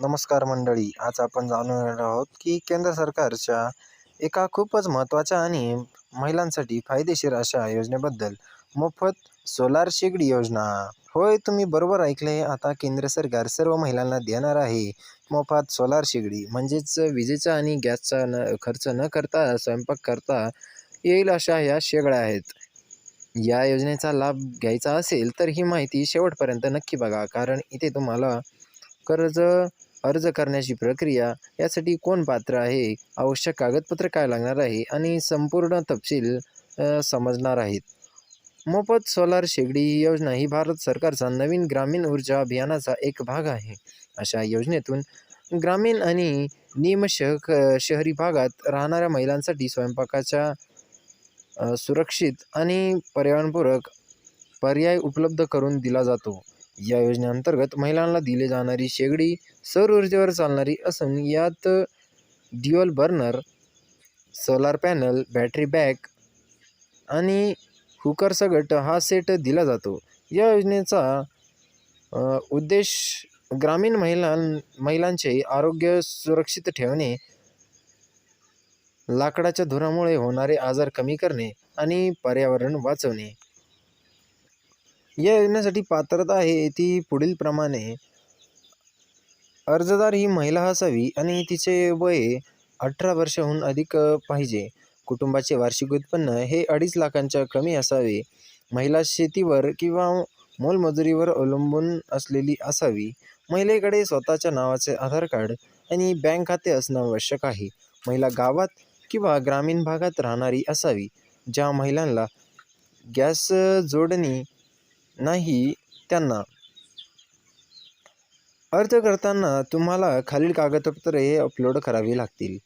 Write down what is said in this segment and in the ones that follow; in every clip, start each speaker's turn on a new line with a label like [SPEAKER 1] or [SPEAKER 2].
[SPEAKER 1] नमस्कार मंडळी. आज आपण जाणून घेणार आहोत की केंद्र सरकारच्या एका खूपच महत्त्वाच्या आणि महिलांसाठी फायदेशीर अशा योजनेबद्दल मोफत सोलार शेगडी योजना. होय तुम्ही बरोबर ऐकले आता केंद्र सरकार सर्व महिलांना देणार आहे मोफत सोलार शेगडी. म्हणजेच विजेचा आणि गॅसचा न खर्च न करता स्वयंपाक करता येईल अशा ह्या शेगड्या आहेत. या योजनेचा लाभ घ्यायचा असेल तर ही माहिती शेवटपर्यंत नक्की बघा. कारण इथे तुम्हाला कर्ज अर्ज करण्याची प्रक्रिया यासाठी कोण पात्र आहे? आवश्यक कागदपत्र काय लागणार आहे? आणि संपूर्ण तपशील समजणार आहेत. मोफत सोलार शेगडी ही योजना ही भारत सरकारचा नवीन ग्रामीण ऊर्जा अभियानाचा एक भाग आहे. अशा योजनेतून ग्रामीण आणि निमशहक शहरी भागात राहणाऱ्या महिलांसाठी स्वयंपाकाच्या सुरक्षित आणि पर्यावरणपूरक पर्याय उपलब्ध करून दिला जातो. या योजनेअंतर्गत महिलांना दिली जाणारी शेगडी सौर ऊर्जेवर चालणारी असून यात dual burner solar panel battery back आणि हुकरसगट हा सेट दिला जातो. या योजनेचा उद्देश ग्रामीण महिलां महिलांचे आरोग्य सुरक्षित ठेवणे लाकडाच्या धुरामुळे होणारे आजार कमी करणे आणि पर्यावरण वाचवणे. या योजनेसाठी पात्रता आहे ती पुढीलप्रमाणे. अर्जदार ही महिला असावी आणि तिचे वय अठरा वर्षाहून अधिक पाहिजे. कुटुंबाचे वार्षिक उत्पन्न हे अडीच लाखांच्या कमी असावे. महिला शेतीवर किंवा मोलमजुरीवर अवलंबून असलेली असावी. महिलेकडे स्वतःच्या नावाचे आधार कार्ड आणि बँक खाते असणं आवश्यक आहे. महिला गावात किंवा ग्रामीण भागात राहणारी असावी ज्या महिलांना गॅस जोडणी नाही त्यांना. अर्ज करताना तुम्हाला खालील कागदपत्रे हे अपलोड करावी लागतील.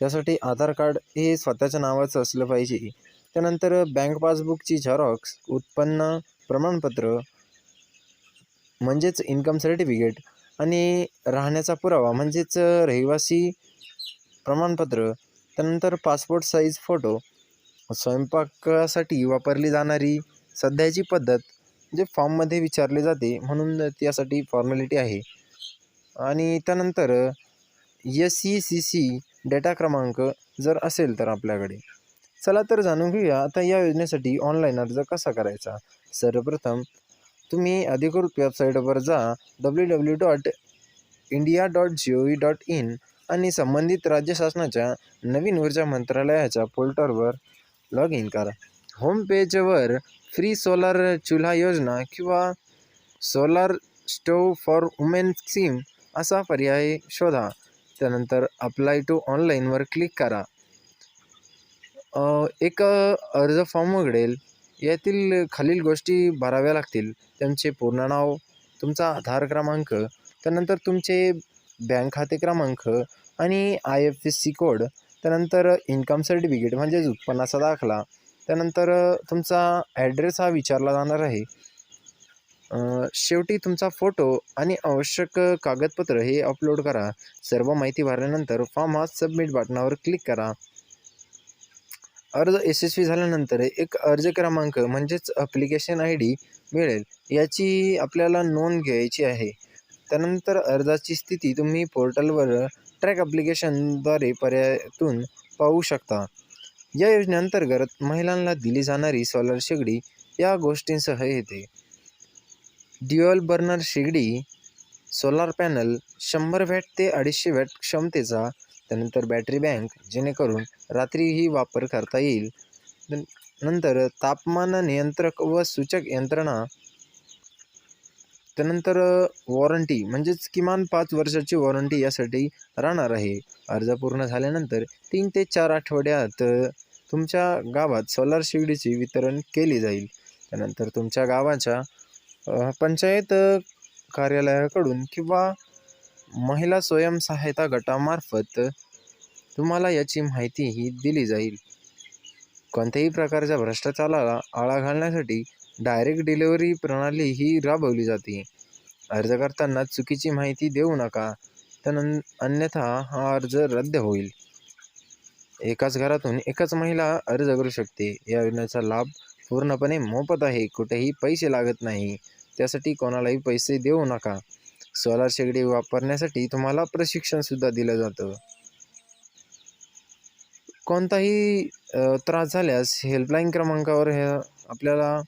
[SPEAKER 1] त्यासाठी आधार कार्ड हे स्वतःच्या नावाचं असलं पाहिजे. त्यानंतर बँक पासबुकची झेरॉक्स उत्पन्न प्रमाणपत्र म्हणजेच इन्कम सर्टिफिकेट आणि राहण्याचा पुरावा म्हणजेच रहिवासी प्रमाणपत्र त्यानंतर पासपोर्ट साईज फोटो स्वयंपाकासाठी वापरली जाणारी सध्याची पद्धत जे फॉर्ममध्ये विचारले जाते म्हणून त्यासाठी फॉर्मॅलिटी आहे. आणि त्यानंतर S C C C data क्रमांक जर असेल तर आपल्याकडे. चला तर जाणून घेऊया आता या योजनेसाठी ऑनलाईन अर्ज कसा करायचा? सर्वप्रथम तुम्ही अधिकृत वेबसाईटवर जा W W dot India dot G O V dot in आणि संबंधित राज्य शासनाच्या नवीन ऊर्जा मंत्रालयाच्या पोर्टलवर लॉग इन करा. होम पेजवर फ्री सोलार चुल्हा योजना किंवा solar stove for women scheme असा पर्याय शोधा. त्यानंतर अप्लाय टू ऑनलाईनवर क्लिक करा. एक अर्ज फॉर्म उघडेल. यातील खालील गोष्टी भराव्या लागतील. त्यांचे पूर्ण नाव तुमचा आधार क्रमांक त्यानंतर तुमचे बँक खाते क्रमांक आणि I F S C code त्यानंतर इन्कम सर्टिफिकेट म्हणजेच उत्पन्नाचा दाखला. त्यानंतर तुमचा ॲड्रेस हा विचारला जाणार आहे. शेवटी तुमचा फोटो आणि आवश्यक कागदपत्र हे अपलोड करा. सर्व माहिती भरल्यानंतर फॉर्म हा सबमिट बटनावर क्लिक करा. अर्ज यशस्वी झाल्यानंतर एक अर्ज क्रमांक म्हणजेच अप्लिकेशन आय डी मिळेल. याची आपल्याला नोंद घ्यायची आहे. त्यानंतर अर्जाची स्थिती तुम्ही पोर्टलवर ट्रॅक अप्लिकेशनद्वारे पर्यायातून पाहू शकता. या योजनेअंतर्गत महिलांना दिली जाणारी सोलर शेगडी या गोष्टींसह येते. ड्युअल बर्नर शेगडी सोलार पॅनल शंभर वॅट ते अडीचशे वॅट क्षमतेचा त्यानंतर बॅटरी बँक जेणेकरून रात्रीही वापर करता येईल. नंतर तापमान नियंत्रक व सूचक यंत्रणा त्यानंतर वॉरंटी म्हणजेच किमान पाच वर्षाची वॉरंटी यासाठी राहणार आहे. अर्ज पूर्ण झाल्यानंतर तीन ते चार आठवड्यात तुमच्या गावात सोलार शेगडीची वितरण केली जाईल. त्यानंतर तुमच्या गावाच्या पंचायत कार्यालयाकडून किंवा महिला स्वयंसहायता गटामार्फत तुम्हाला याची माहिती ही दिली जाईल. कोणत्याही प्रकारच्या भ्रष्टाचाराला आळा घालण्यासाठी डायरेक्ट डिलिव्हरी प्रणाली ही राबवली जाते. अर्ज करताना चुकीची माहिती देऊ नका तर अन्यथा हा अर्ज रद्द होईल. एकाच घरातून एकाच महिला अर्ज करू शकते. या योजनेचा लाभ पूर्णपणे मोफत आहे. कुठेही पैसे लागत नाही. त्यासाठी कोणालाही पैसे देऊ नका. सोलार शेगडी वापरण्यासाठी तुम्हाला प्रशिक्षणसुद्धा दिलं जातं. कोणताही त्रास झाल्यास हेल्पलाईन क्रमांकावर हे आपल्याला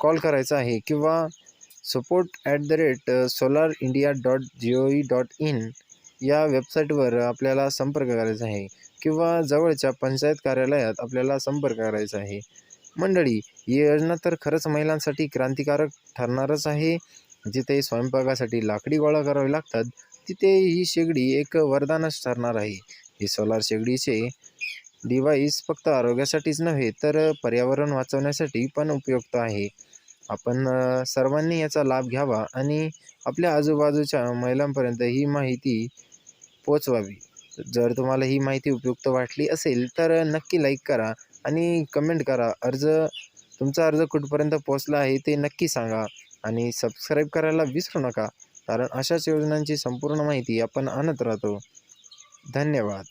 [SPEAKER 1] कॉल करायचा आहे किंवा support at the rate solar India dot G O E dot in या वेबसाईटवर आपल्याला संपर्क करायचा आहे किंवा जवळच्या पंचायत कार्यालयात आपल्याला संपर्क करायचा आहे. मंडळी ही योजना तर खरंच महिलांसाठी क्रांतिकारक ठरणारच आहे. जिथे स्वयंपाकासाठी लाकडी गोळा करावी लागतात तिथे ही शेगडी एक वरदानच ठरणार आहे. ही सोलार शेगडीचे डिव्हाइस फक्त आरोग्यासाठीच नव्हे तर पर्यावरण वाचवण्यासाठी पण उपयुक्त आहे. आपण सर्वांनी याचा लाभ घ्यावा आणि आपल्या आजूबाजूच्या महिलांपर्यंत ही माहिती पोचवावी जर तुम्हाला ही माहिती उपयुक्त वाटली असेल तर नक्की लाईक करा आणि कमेंट करा. अर्ज तुमचा अर्ज कुठपर्यंत पोचला आहे ते नक्की सांगा आणि सबस्क्राईब करायला विसरू नका कारण अशाच योजनांची संपूर्ण माहिती आपण आणत राहतो. धन्यवाद.